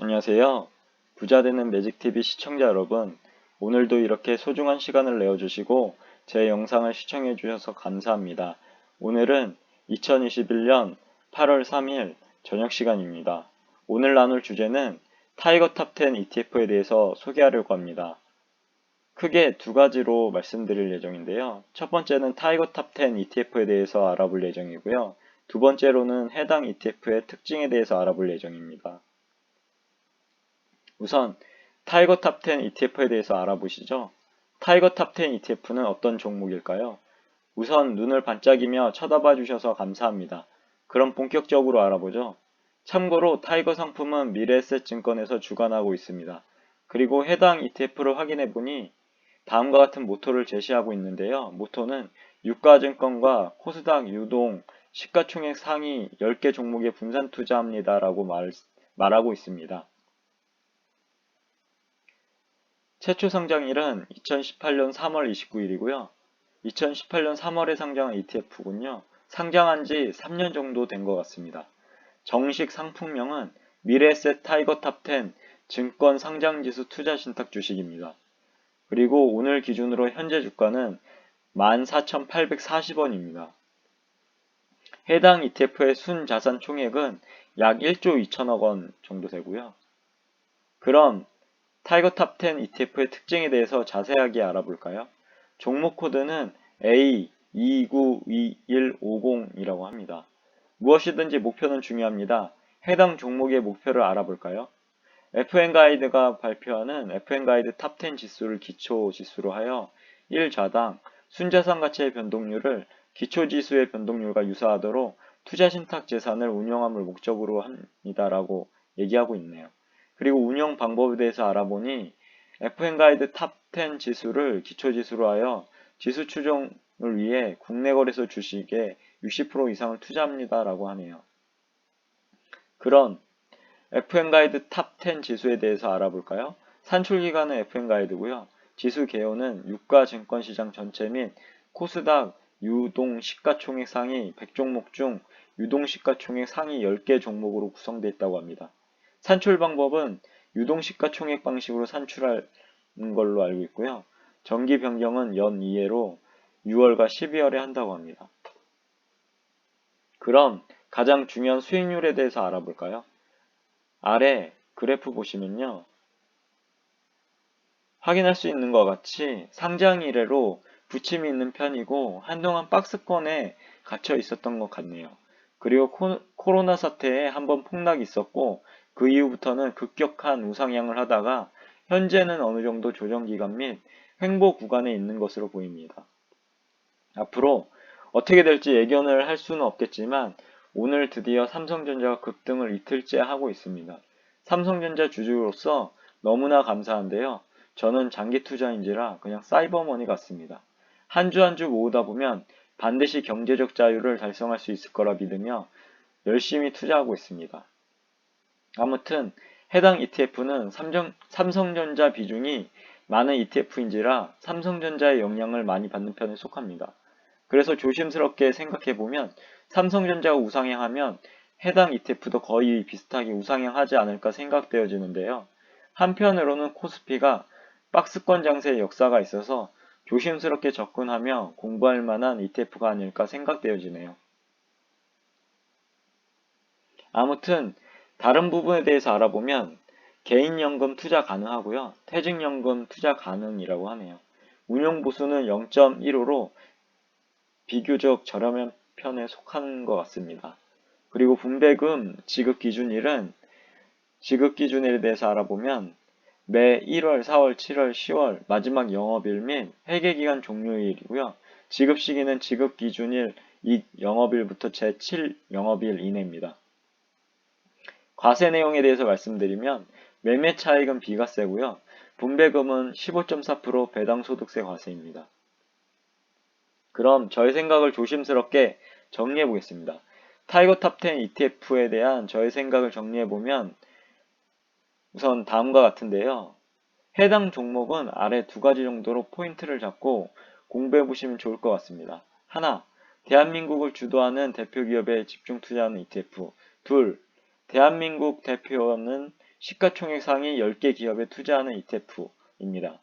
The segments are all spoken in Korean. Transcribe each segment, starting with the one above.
안녕하세요. 부자 되는 매직TV 시청자 여러분, 오늘도 이렇게 소중한 시간을 내어주시고 제 영상을 시청해 주셔서 감사합니다. 오늘은 2021년 8월 3일 저녁 시간입니다. 오늘 나눌 주제는 타이거 탑10 ETF에 대해서 소개하려고 합니다. 크게 두 가지로 말씀드릴 예정인데요. 첫 번째는 타이거 탑10 ETF에 대해서 알아볼 예정이고요. 두 번째로는 해당 ETF의 특징에 대해서 알아볼 예정입니다. 우선 타이거 탑10 ETF에 대해서 알아보시죠. 타이거 탑10 ETF는 어떤 종목일까요? 우선 눈을 반짝이며 쳐다봐 주셔서 감사합니다. 그럼 본격적으로 알아보죠. 참고로 타이거 상품은 미래에셋 증권에서 주관하고 있습니다. 그리고 해당 ETF를 확인해 보니 다음과 같은 모토를 제시하고 있는데요. 모토는 유가증권과 코스닥 유동 시가총액 상위 10개 종목에 분산 투자합니다. 라고 말, 말하고 있습니다. 최초 상장일은 2018년 3월 29일이고요. 2018년 3월에 상장한 ETF군요. 상장한 지 3년 정도 된 것 같습니다. 정식 상품명은 미래셋 타이거 탑10 증권 상장지수 투자 신탁 주식입니다. 그리고 오늘 기준으로 현재 주가는 14,840원입니다. 해당 ETF의 순 자산 총액은 약 1조 2천억 원 정도 되고요. 그럼 타이거 탑10 ETF의 특징에 대해서 자세하게 알아볼까요? 종목 코드는 A292150이라고 합니다. 무엇이든지 목표는 중요합니다. 해당 종목의 목표를 알아볼까요? FN가이드가 발표하는 FN가이드 탑 10 지수를 기초 지수로 하여 1자당 순자산 가치의 변동률을 기초 지수의 변동률과 유사하도록 투자 신탁 재산을 운영함을 목적으로 합니다라고 얘기하고 있네요. 그리고 운영 방법에 대해서 알아보니 FN 가이드 탑 10 지수를 기초 지수로 하여 지수 추종을 위해 국내 거래소 주식에 60% 이상을 투자합니다라고 하네요. 그런 FN 가이드 탑 10 지수에 대해서 알아볼까요? 산출 기간은 FN 가이드고요. 지수 개요는 유가 증권 시장 전체 및 코스닥 유동 시가총액 상위 100종목 중 유동 시가총액 상위 10개 종목으로 구성되어 있다고 합니다. 산출 방법은 유동시가총액 방식으로 산출하는 걸로 알고 있고요. 정기 변경은 연 2회로 6월과 12월에 한다고 합니다. 그럼 가장 중요한 수익률에 대해서 알아볼까요? 아래 그래프 보시면요. 확인할 수 있는 것 같이 상장 이래로 부침이 있는 편이고 한동안 박스권에 갇혀 있었던 것 같네요. 그리고 코 로나 사태에 한번 폭락이 있었고 그 이후부터는 급격한 우상향을 하다가 현재는 어느 정도 조정 기간 및 횡보 구간에 있는 것으로 보입니다. 앞으로 어떻게 될지 예견을 할 수는 없겠지만 오늘 드디어 삼성전자가 급등을 이틀째 하고 있습니다. 삼성전자 주주로서 너무나 감사한데요. 저는 장기 투자인지라 그냥 사이버머니 같습니다. 한 주 한주 모으다 보면 반드시 경제적 자유를 달성할 수 있을 거라 믿으며 열심히 투자하고 있습니다. 아무튼 해당 ETF는 삼성, 삼성 전자 비중이 많은 ETF인지라 삼성전자의 영향을 많이 받는 편에 속합니다. 그래서 조심스럽게 생각해보면 삼성전자가 우상향하면 해당 ETF도 거의 비슷하게 우상향하지 않을까 생각되어지는데요. 한편으로는 코스피가 박스권 장세의 역사가 있어서 조심스럽게 접근하며 공부할 만한 ETF가 아닐까 생각되어지네요. 아무튼 다른 부분에 대해서 알아보면 개인연금 투자 가능하고요. 퇴직연금 투자 가능이라고 하네요. 운용보수는 0.15로 비교적 저렴한 편에 속한 것 같습니다. 그리고 분배금 지급 기준일은 지급 기준일에 대해서 알아보면 매 1월, 4월, 7월, 10월 마지막 영업일 및 회계기간 종료일이고요. 지급 시기는 지급 기준일 이 영업일부터 제7 영업일 이내입니다. 과세 내용에 대해서 말씀드리면 매매 차익은 비과세고요. 분배금은 15.4% 배당소득세 과세입니다. 그럼 저의 생각을 조심스럽게 정리해 보겠습니다. 타이거 탑10 ETF에 대한 저의 생각을 정리해 보면 우선 다음과 같은데요. 해당 종목은 아래 두 가지 정도로 포인트를 잡고 공부해 보시면 좋을 것 같습니다. 하나, 대한민국을 주도하는 대표 기업에 집중 투자하는 ETF. 둘, 대한민국 대표는 시가총액 상위 10개 기업에 투자하는 ETF입니다.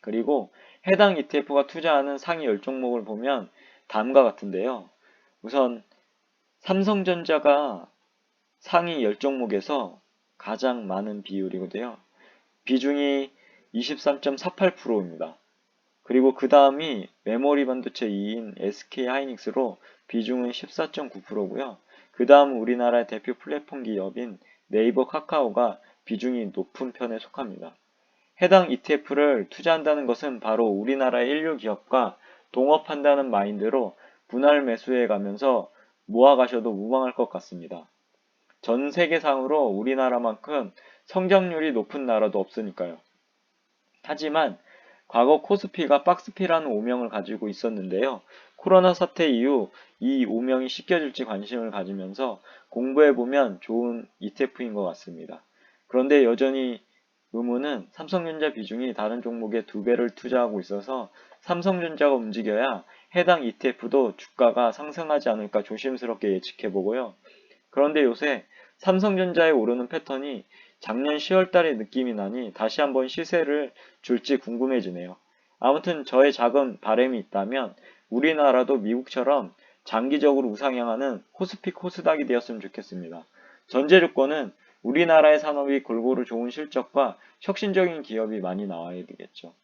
그리고 해당 ETF가 투자하는 상위 10종목을 보면 다음과 같은데요. 우선 삼성전자가 상위 10종목에서 가장 많은 비율이고요. 비중이 23.48%입니다. 그리고 그 다음이 메모리 반도체 2인 SK 하이닉스로 비중은 14.9%고요. 그 다음 우리나라의 대표 플랫폼 기업인 네이버 카카오가 비중이 높은 편에 속합니다. 해당 ETF를 투자한다는 것은 바로 우리나라의 인류 기업과 동업한다는 마인드로 분할 매수해 가면서 모아가셔도 무방할 것 같습니다. 전 세계상으로 우리나라만큼 성장률이 높은 나라도 없으니까요. 하지만 과거 코스피가 박스피라는 오명을 가지고 있었는데요. 코로나 사태 이후 이 오명이 씻겨질지 관심을 가지면서 공부해보면 좋은 ETF인 것 같습니다. 그런데 여전히 의문은 삼성전자 비중이 다른 종목의 두 배를 투자하고 있어서 삼성전자가 움직여야 해당 ETF도 주가가 상승하지 않을까 조심스럽게 예측해 보고요. 그런데 요새 삼성전자에 오르는 패턴이 작년 10월달의 느낌이 나니 다시 한번 시세를 줄지 궁금해지네요. 아무튼 저의 작은 바램이 있다면 우리나라도 미국처럼 장기적으로 우상향하는 코스피 코스닥이 되었으면 좋겠습니다. 전제 조건은 우리나라의 산업이 골고루 좋은 실적과 혁신적인 기업이 많이 나와야 되겠죠.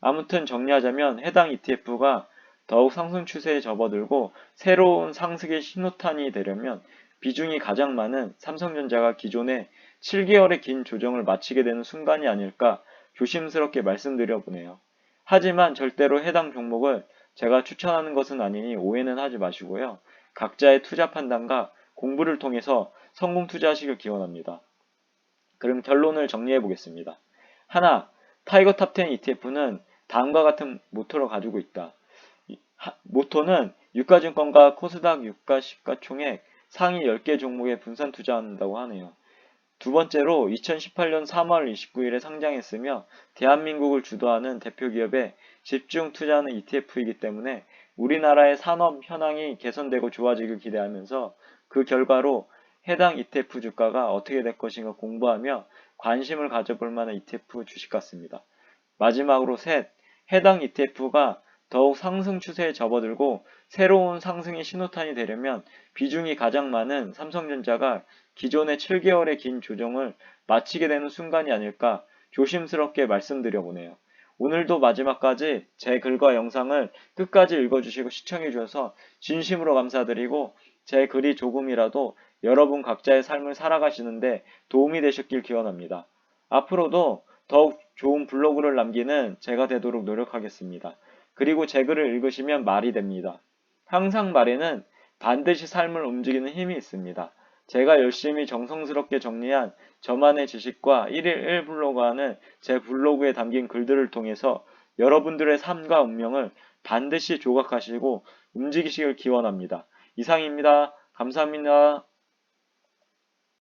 아무튼 정리하자면 해당 ETF가 더욱 상승 추세에 접어들고 새로운 상승의 신호탄이 되려면 비중이 가장 많은 삼성전자가 기존에 7개월의 긴 조정을 마치게 되는 순간이 아닐까 조심스럽게 말씀드려 보네요. 하지만 절대로 해당 종목을 제가 추천하는 것은 아니니 오해는 하지 마시고요. 각자의 투자 판단과 공부를 통해서 성공 투자하시길 기원합니다. 그럼 결론을 정리해 보겠습니다. 하나, 타이거 탑10 ETF는 다음과 같은 모토를 가지고 있다. 모토는 유가증권과 코스닥 유가 시가총액 상위 10개 종목에 분산 투자한다고 하네요. 두 번째로 2018년 3월 29일에 상장했으며 대한민국을 주도하는 대표 기업에 집중 투자하는 ETF이기 때문에 우리나라의 산업 현황이 개선되고 좋아지길 기대하면서 그 결과로 해당 ETF 주가가 어떻게 될 것인가 공부하며 관심을 가져볼 만한 ETF 주식 같습니다. 마지막으로 셋, 해당 ETF가 더욱 상승 추세에 접어들고 새로운 상승의 신호탄이 되려면 비중이 가장 많은 삼성전자가 기존의 7개월의 긴 조정을 마치게 되는 순간이 아닐까 조심스럽게 말씀드려 보네요. 오늘도 마지막까지 제 글과 영상을 끝까지 읽어주시고 시청해주셔서 진심으로 감사드리고 제 글이 조금이라도 여러분 각자의 삶을 살아가시는데 도움이 되셨길 기원합니다. 앞으로도 더욱 좋은 블로그를 남기는 제가 되도록 노력하겠습니다. 그리고 제 글을 읽으시면 말이 됩니다. 항상 말에는 반드시 삶을 움직이는 힘이 있습니다. 제가 열심히 정성스럽게 정리한 저만의 지식과 1일 1블로그 하는 제 블로그에 담긴 글들을 통해서 여러분들의 삶과 운명을 반드시 조각하시고 움직이시길 기원합니다. 이상입니다. 감사합니다.